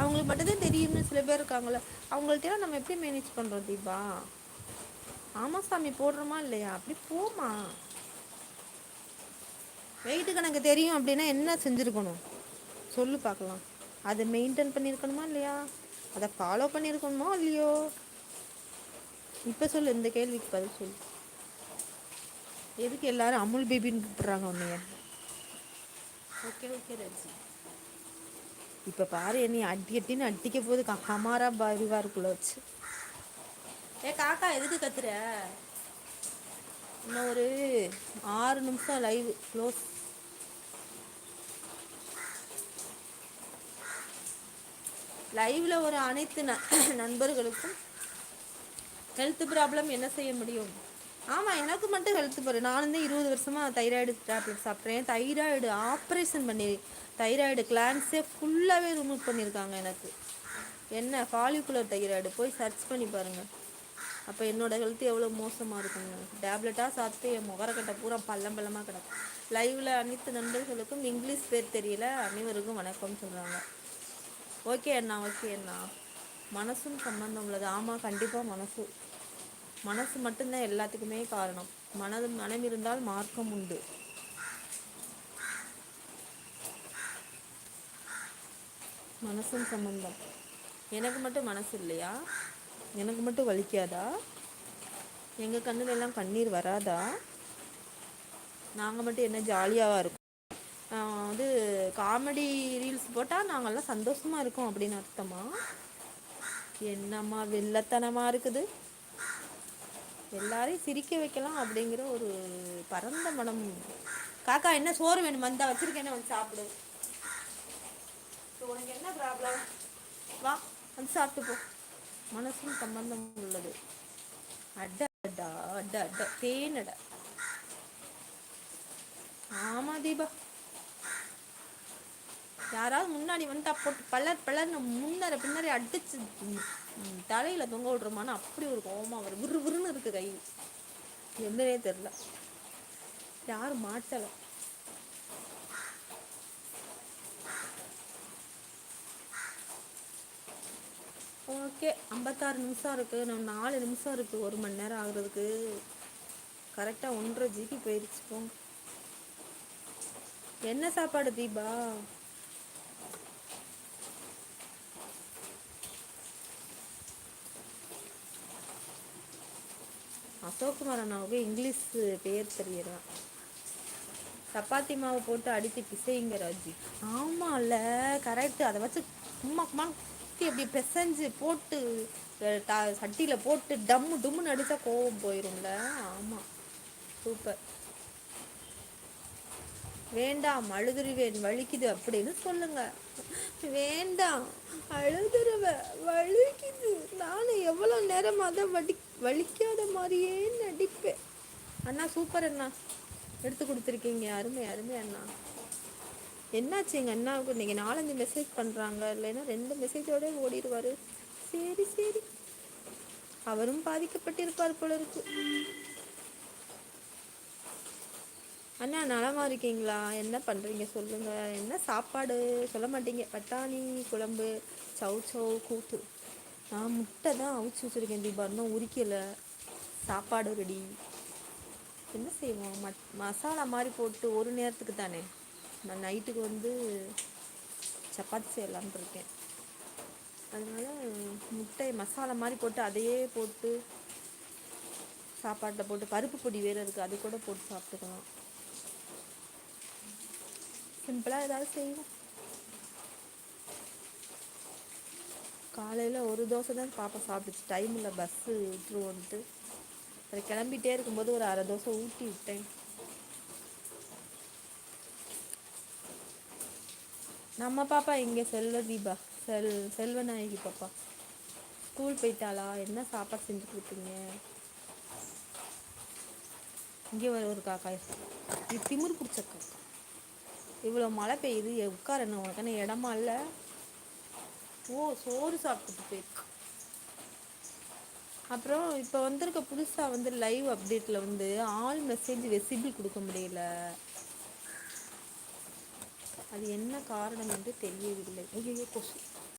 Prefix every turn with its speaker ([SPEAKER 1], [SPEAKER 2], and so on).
[SPEAKER 1] அவங்களுக்கு மட்டும்தான் தெரியும்னு சில பேர் இருக்காங்கள அவங்கள்ட்டலாம் நம்ம எப்படி மேனேஜ் பண்ணுறோம் தீபா? ஆமா சாமி போடுறோமா இல்லையா? அப்படி போமா. வெயிட்டு கணக்கு தெரியும் அப்படின்னா என்ன செஞ்சுருக்கணும்? சொல்லு பார்க்கலாம். அதை மெயின்டைன் பண்ணியிருக்கணுமா இல்லையா? அதை ஃபாலோ பண்ணியிருக்கணுமா இல்லையோ? இப்போ சொல்லு இந்த கேள்விக்கு பதில் சொல்லு. எதுக்கு எல்லாரும் அமுல் பேபின்னு கூப்பிட்றாங்க உன்னைய? Okay okay Raji. இப்போ பாரு என்னை அடி அட்டின்னு அடிக்க போது ஹமாரா பரிவாருக்குள்ள வச்சு. ஏ காக்கா எதுக்கு கத்துற? இன்னும் ஒரு ஆறு நிமிஷம் லைவ் க்ளோஸ் லைவ்ல ஒரு அனைத்து நண்பர்களுக்கும் ஹெல்த் ப்ராப்ளம் என்ன செய்ய முடியும்? ஆமாம் எனக்கு மட்டும் ஹெல்த் பாரு. நான் வந்து இருபது வருஷமாக தைராய்டு டேப்லெட் சாப்பிட்றேன். தைராய்டு ஆப்ரேஷன் பண்ணி தைராய்டு கிளான்ஸே ஃபுல்லாகவே ரிமூவ் பண்ணியிருக்காங்க எனக்கு. என்ன ஃபாலிகுலர் தைராய்டு போய் சர்ச் பண்ணி பாருங்கள் அப்போ என்னோடய ஹெல்த் எவ்வளோ மோசமாக இருக்குங்க டேப்லெட்டாக சாப்பிட்டு என் முகரக்கட்டை பூரா பள்ளம் பள்ளமாக கிடக்கும் லைவில் அனைத்து நண்பர்களுக்கும் இங்கிலீஷ் பேர் தெரியல. அனைவருக்கும் வணக்கம்னு சொல்கிறாங்க ஓகே அண்ணா ஓகே அண்ணா. மனசும் சம்மந்தம் உள்ளது. ஆமாம் கண்டிப்பாக மனசு. மனசு மட்டும்தான் எல்லாத்துக்குமே காரணம். மனது மனம் இருந்தால் மார்க்கம் உண்டு. மனசும் சம்பந்தம். எனக்கு மட்டும் மனசு இல்லையா? எனக்கு மட்டும் வலிக்காதா? எங்கள் கண்ணுல எல்லாம் கண்ணீர் வராதா? நாங்கள் மட்டும் என்ன ஜாலியாக இருக்கோம். வந்து காமெடி ரீல்ஸ் போட்டால் நாங்கள்லாம் சந்தோஷமாக இருக்கோம் அப்படின்னு அர்த்தமா? என்னம்மா வெள்ளத்தனமாக இருக்குது? எல்லாரையும் சிரிக்க வைக்கலாம் அப்படிங்கிற ஒரு பரந்த மனம். காக்கா என்ன சோறு வேணும்? வந்தா வச்சிருக்கேன். வந்து சாப்பிடு. உனக்கு என்ன ப்ராப்ளம் வா வந்து சாப்பிட்டு போ. மனசும் சம்பந்தம் உள்ளது. அட அடா அட அட. தேனட. ஆமா தீபா. யாராவது முன்னாடி வந்துட்டா போட்டு பலர் பல்லர்னு முன்னர பின்னாடி அடிச்சு தலையில தொங்க விடுறோமான்னு அப்படி ஒரு கோமா வரும். விறு விறுன்னு இருக்கு கை. என்னன்னே தெரில யாரும் மாட்டலை. ஓகே ஐம்பத்தாறு நிமிஷம் இருக்குது நம்ம நாலு நிமிஷம் இருக்குது ஒரு மணி நேரம் ஆகுறதுக்கு. கரெக்டாக ஒன்றரை ஜிபி போயிடுச்சு போங்க. என்ன சாப்பாடு தீபா? அசோக்குமார் அண்ணாவுக்கு இங்கிலீஷ் பேர் தெரியலாம் சப்பாத்தி மாவு போட்டு அடித்து பிசைங்க ராஜி. ஆமாம்ல கரெக்டு அதை வச்சு சும்மா சும்மா அப்படி பிசைஞ்சு போட்டு சட்டியில் போட்டு டம்மு டும்முன்னு அடித்தா கோவம் போயிரும்ல. ஆமாம் சூப்பர். வேண்டாம் அழுதுருவேன் வலிக்குது அப்படின்னு சொல்லுங்க. வேண்டாம் அழுதுருவ வலிக்குது. எவ்வளோ நேரம் அதை வடி வலிக்காத மாதிரியே நடிப்பேன். அண்ணா சூப்பர் அண்ணா. எடுத்து கொடுத்துருக்கீங்க. அருமை அருமை அண்ணா. என்னாச்சு எங்கள் அண்ணாவுக்கு? நீங்கள் நாலஞ்சு மெசேஜ் பண்ணுறாங்க இல்லைன்னா ரெண்டு மெசேஜோடய ஓடிடுவார். சரி சரி. அவரும் பாதிக்கப்பட்டிருப்பார் போல இருக்கு. அண்ணா நலமா இருக்கீங்களா? என்ன பண்ணுறீங்க சொல்லுங்கள் என்ன சாப்பாடு? சொல்ல மாட்டீங்க. பட்டாணி குழம்பு சவு சவு கூட்டு நான் முட்டை தான் அவிச்சு வச்சுருக்கேன் தீபா இன்னும் உரிக்கலை. சாப்பாடு ரெடி என்ன செய்வோம்? மட் மசாலா மாதிரி போட்டு ஒரு நேரத்துக்கு தானே. நான் நைட்டுக்கு வந்து சப்பாத்தி செய்யலான் இருக்கேன். அதனால் முட்டை மசாலா மாதிரி போட்டு அதையே போட்டு சாப்பாட்டில் போட்டு பருப்பு பொடி வேறு இருக்குது அது கூட போட்டு சாப்பிட்டுக்கலாம். சிம்பிளாக ஏதாவது செய்வோம். காலையில் ஒரு தோசை தான் பாப்பா சாப்பிட்டுச்சு. டைம் இல்லை பஸ்ஸு விட்டுருவோன்ட்டு. அதை கிளம்பிட்டே இருக்கும்போது ஒரு அரை தோசை ஊட்டி விட்டேன். நம்ம பாப்பா இங்கே செல்வ தீபா. செல் செல்வநாயகி பாப்பா. ஸ்கூல் போயிட்டாளா? என்ன சாப்பாடு செஞ்சு கொடுத்தீங்க? இங்கே வர ஒரு காக்கா இது திமிர் பிடிச்ச காக்கா. இவ்வளோ மழை பெய்யுது. உட்காரணும் உனக்கான இடமா இல்லை? ஓ சோறு சாப்பிட்டுட்டு போயிருக்கு. அப்புறம் இப்போ வந்திருக்க புதுசாக வந்து லைவ் அப்டேட்டில் வந்து ஆல் மெசேஜ் ரெசிபிள் கொடுக்க முடியல. அது என்ன காரணம் என்று தெரியவில்லை. ஐயோ கொசு.